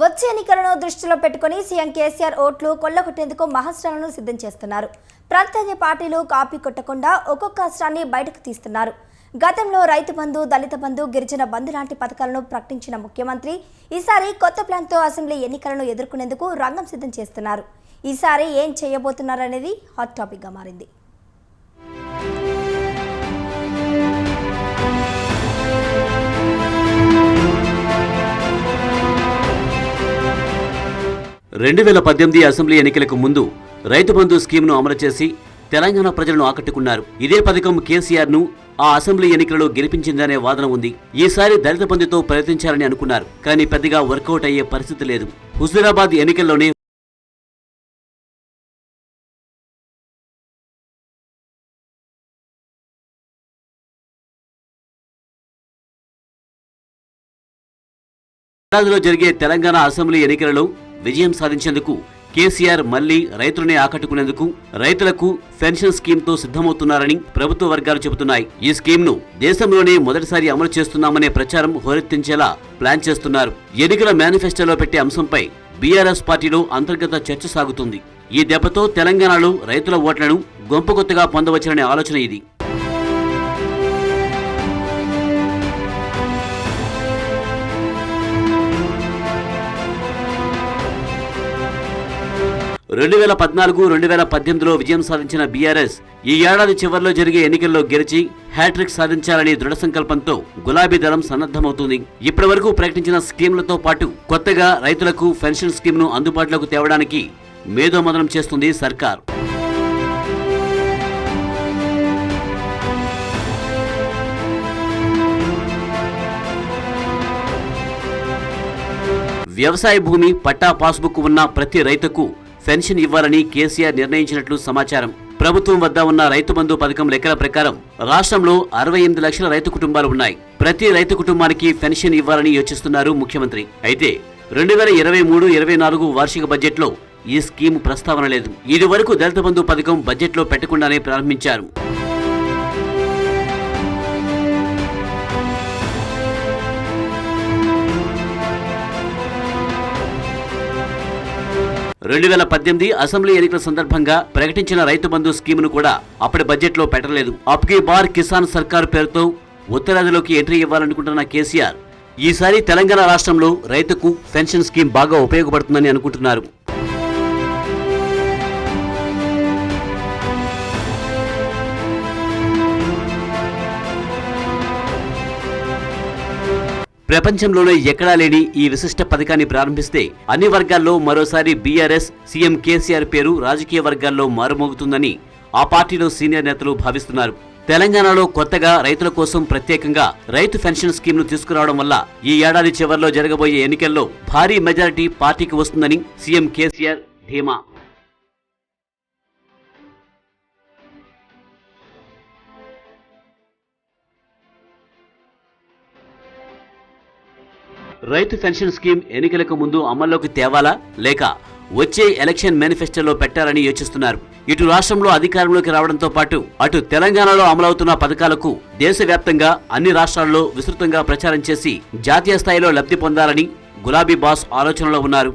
వచ్చే ఎన్నికలను దృష్టిలో పెట్టుకుని సీఎం కేసీఆర్ ఓట్లు కొల్లగొట్టేందుకు మహాస్త్రాలను సిద్ధం చేస్తున్నారు. ప్రత్యర్థి పార్టీలు కాపీ కొట్టకుండా ఒక్కొక్క అస్త్రాన్ని బయటకు తీస్తున్నారు. గతంలో రైతు బంధు దళిత బంధు గిరిజన బంధు లాంటి పథకాలను ప్రకటించిన ముఖ్యమంత్రి ఈసారి కొత్త ప్లాన్తో అసెంబ్లీ ఎన్నికలను ఎదుర్కొనేందుకు రంగం సిద్ధం చేస్తున్నారు. ఈసారి ఏం చేయబోతున్నారనేది హాట్ టాపిక్గా మారింది. రెండు వేల పద్దెనిమిది అసెంబ్లీ ఎన్నికలకు ముందు రైతు బంధు స్కీమ్ను అమలు చేసి తెలంగాణ ప్రజలను ఆకట్టుకున్నారు. ఇదే పథకం కేసీఆర్ను ఆ అసెంబ్లీ ఎన్నికలలో గెలిపించిందనే వాదన ఉంది. ఈసారి దళిత బంధుతో ప్రయత్నించాలని అనుకున్నారు. కానీ పెద్దగా వర్కౌట్ అయ్యే పరిస్థితి లేదు. హుజూరాబాద్ ఎన్నికల్లోనే ఏడాదిలో జరిగే తెలంగాణ అసెంబ్లీ ఎన్నికలలో విజయం సాధించేందుకు కేసీఆర్ మళ్ళీ రైతులనే ఆకట్టుకునేందుకు రైతులకు పెన్షన్ స్కీమ్తో సిద్ధమవుతున్నారని ప్రభుత్వ వర్గాలు చెబుతున్నాయి. ఈ స్కీమ్ను దేశంలోనే మొదటిసారి అమలు చేస్తున్నామనే ప్రచారం హోరెత్తించేలా ప్లాన్ చేస్తున్నారు. ఎన్నికల మేనిఫెస్టోలో పెట్టే అంశంపై బీఆర్ఎస్ పార్టీలో అంతర్గత చర్చ సాగుతుంది. ఈ దెబ్బతో తెలంగాణలో రైతుల ఓట్లను గొంపకొత్తగా పొందవచ్చనే ఆలోచన ఇది. రెండు వేల పద్నాలుగు రెండు వేల పద్దెనిమిదిలో విజయం సాధించిన బీఆర్ఎస్ ఈ ఏడాది చివరిలో జరిగే ఎన్నికల్లో గెలిచి హ్యాట్రిక్ సాధించాలని దృఢ సంకల్పంతో గులాబీ దళం సన్నద్ధమవుతుంది. ఇప్పటి వరకు ప్రకటించిన స్కీమ్లతో పాటు కొత్తగా రైతులకు పెన్షన్ స్కీమ్ను అందుబాటులోకి తేవడానికి మేధోమదనం చేస్తుంది సర్కార్. వ్యవసాయ భూమి పట్టా పాస్బుక్ ఉన్న ప్రతి రైతుకు పెన్షన్ ఇవ్వాలని కేసీఆర్ నిర్ణయించినట్లు సమాచారం. ప్రభుత్వం వద్ద ఉన్న రైతు బంధు పథకం లెక్కల ప్రకారం రాష్ట్రంలో అరవై ఎనిమిది లక్షల రైతు కుటుంబాలు ఉన్నాయి. ప్రతి రైతు కుటుంబానికి పెన్షన్ ఇవ్వాలని యోచిస్తున్నారు ముఖ్యమంత్రి. అయితే రెండు వేల ఇరవై మూడు ఇరవై నాలుగు వార్షిక బడ్జెట్లో ఈ స్కీమ్ ప్రస్తావన లేదు. ఇదివరకు దళిత బంధు పథకం బడ్జెట్లో పెట్టకుండానే ప్రారంభించారు. రెండు వేల పద్దెనిమిది అసెంబ్లీ ఎన్నికల సందర్భంగా ప్రకటించిన రైతు బంధు స్కీమును కూడా అప్పటి బడ్జెట్లో పెట్టలేదు. అప్కి బార్ కిసాన్ సర్కార్ పేరుతో ఉత్తరాదిలోకి ఎంట్రీ ఇవ్వాలనుకుంటున్న కేసీఆర్ ఈసారి తెలంగాణ రాష్ట్రంలో రైతుకు పెన్షన్ స్కీమ్ బాగా ఉపయోగపడుతుందని అనుకుంటున్నారు. ప్రపంచంలోనే ఎక్కడా లేని ఈ విశిష్ట పథకాన్ని ప్రారంభిస్తే అన్ని వర్గాల్లో మరోసారి బీఆర్ఎస్ సీఎం కేసీఆర్ పేరు రాజకీయ వర్గాల్లో మారుమోగుతుందని ఆ పార్టీలో సీనియర్ నేతలు భావిస్తున్నారు. తెలంగాణలో కొత్తగా రైతుల కోసం ప్రత్యేకంగా రైతు పెన్షన్ స్కీమ్ను తీసుకురావడం వల్ల ఈ ఏడాది చివరిలో జరగబోయే ఎన్నికల్లో భారీ మెజారిటీ పార్టీకి వస్తుందని సీఎం కేసీఆర్ ధీమా. రైతు పెన్షన్ స్కీమ్ ఎన్నికలకు ముందు అమల్లోకి తేవాలా లేక వచ్చే ఎలక్షన్ మేనిఫెస్టోలో పెట్టాలని యోచిస్తున్నారు. ఇటు రాష్ట్రంలో అధికారంలోకి రావడంతో పాటు అటు తెలంగాణలో అమలవుతున్న పథకాలకు దేశవ్యాప్తంగా అన్ని రాష్ట్రాల్లో విస్తృతంగా ప్రచారం చేసి జాతీయ స్థాయిలో లబ్ధి పొందాలని గులాబీ బాస్ ఆలోచనలో ఉన్నారు.